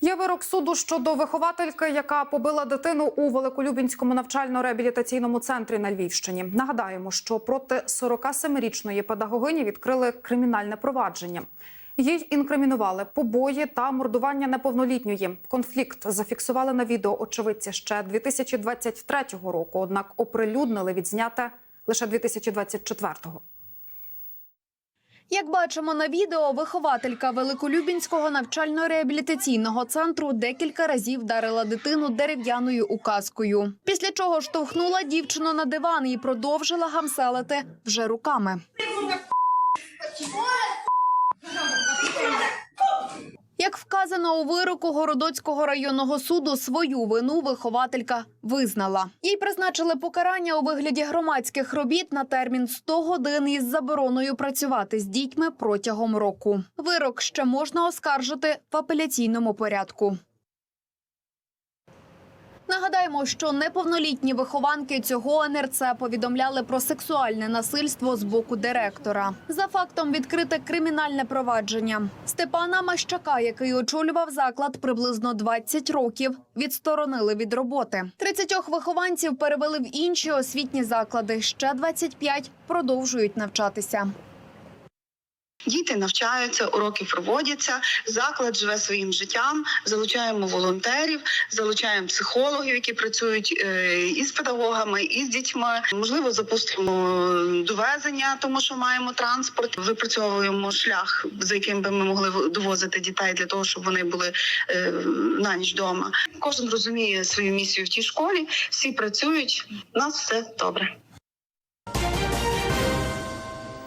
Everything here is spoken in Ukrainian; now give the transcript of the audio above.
Є вирок суду щодо виховательки, яка побила дитину у Великолюбінському навчально-реабілітаційному центрі на Львівщині. Нагадаємо, що проти 47-річної педагогині відкрили кримінальне провадження. Їй інкримінували побої та мордування неповнолітньої. Конфлікт зафіксували на відео очевидці ще 2023 року, однак оприлюднили відзняте лише 2024-го. Як бачимо на відео, вихователька Великолюбінського навчально-реабілітаційного центру декілька разів дарила дитину дерев'яною указкою. Після чого штовхнула дівчину на диван і продовжила гамселити вже руками. Як вказано у вироку Городоцького районного суду, свою вину вихователька визнала. Їй призначили покарання у вигляді громадських робіт на термін 100 годин із забороною працювати з дітьми протягом року. Вирок ще можна оскаржити в апеляційному порядку. Нагадаємо, що неповнолітні вихованки цього НРЦ повідомляли про сексуальне насильство з боку директора. За фактом відкрите кримінальне провадження. Степана Мащака, який очолював заклад приблизно 20 років, відсторонили від роботи. 30 вихованців перевели в інші освітні заклади. Ще 25 продовжують навчатися. Діти навчаються, уроки проводяться, заклад живе своїм життям. Залучаємо волонтерів, залучаємо психологів, які працюють е, і з педагогами, і з дітьми. Можливо, запустимо довезення, тому що маємо транспорт. Випрацьовуємо шлях, за яким би ми могли довозити дітей для того, щоб вони були е, на ніч вдома. Кожен розуміє свою місію в тій школі. Всі працюють. У нас все добре.